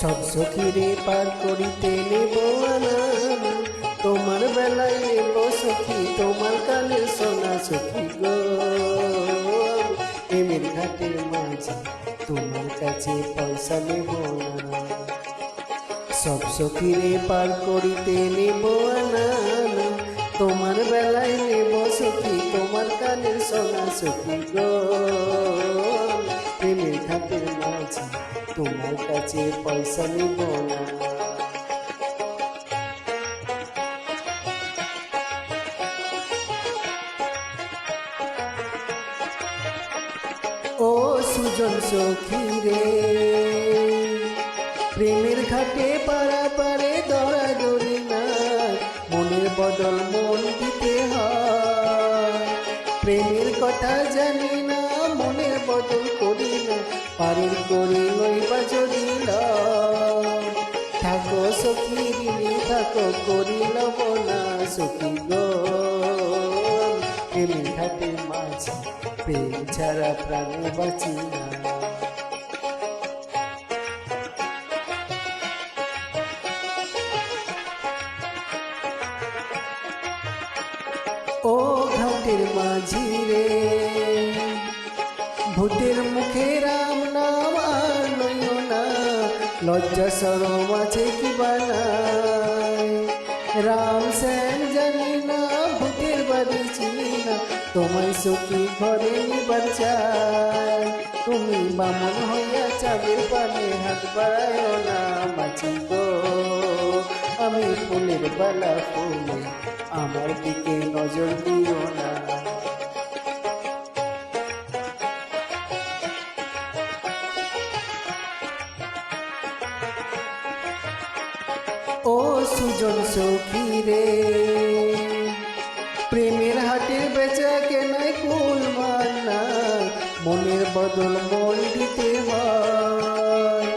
সব সখীরে পার করিতে নেব তোমার বেলায় নেব সখী, তোমার কানে সোনা সখী গো। প্রেমের ঘাটের মাঝে তোমার কাছে পয়সা নেব না সব সখীরে পার করিতে নেব আনানা তোমার বেলায় নেব সখী, তোমার কানের সোনা সখী গো। তোমার কাছে পয়সা নেব না। ও সুজন সখী রে প্রেমের ঘাটে পাড়া পারে দরা দড়ি না মনের বদল মন দিতে হয়। প্রেমের কথা জানি না মনের বদল করি না, পারের করি সখী ঋণী থাকো করি লব না সখী গো। প্রেমের ঘাটে মাঝে প্রেম ছাড়া প্রাণে বাঁচি না। ও ঘাটের মাঝি রে ভূতের রাম শ্যাম জানি ভূতের বাড়ি তোমায় সখী ঘরে নিবার চাই। তুমি বামন হইয়া চাঁদের পানে হাত বাড়ায় না মাছি গো। আমি ফুলের বালা ফুলে, আমার দিকে নজর দিও না। সুজন সখী রে। প্রেমের হাটের বেচা কেনায় কুল মান্না, মনের বদল মন দিতে হয়।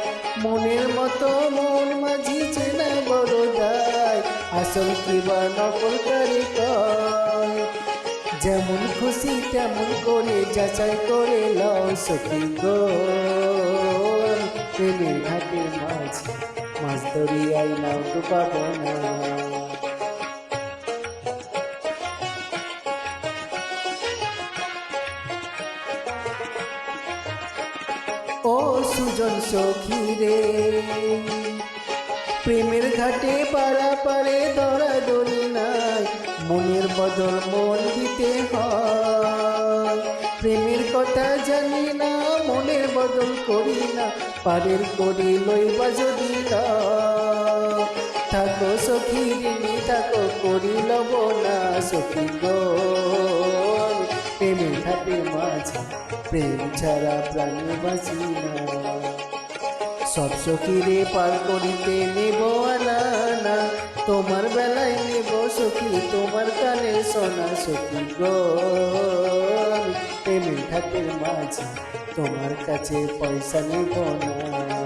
মনের মতো মন মাঝি চেনা বড় দায়, আসল কিবা নকল করে যেমন খুশি তেমন করে যাচাই করে লও সখী গো প্রেমের ঘাটের মাঝে ও সুজন সখী রে প্রেমের ঘাটে পাড়া পারে দরা নাই মনের বদল মন দিতে হয়। প্রেমের কথা জানি না, মনের বদল করি না, পারের করি লইবা যদি। থাকো সখী থাকো করি লব না সখী গো। ঘাটে মাঝে, প্রেম ছাড়া প্রাণী বাঁচি না। সব সখীরে পার করিতে নেব আনানা তোমার বেলায় নেব সুখী, তোমার কানে সোনা সখী গো। প্রেমের থাকে মাঝে তোমার কাছে পয়সা নেব না।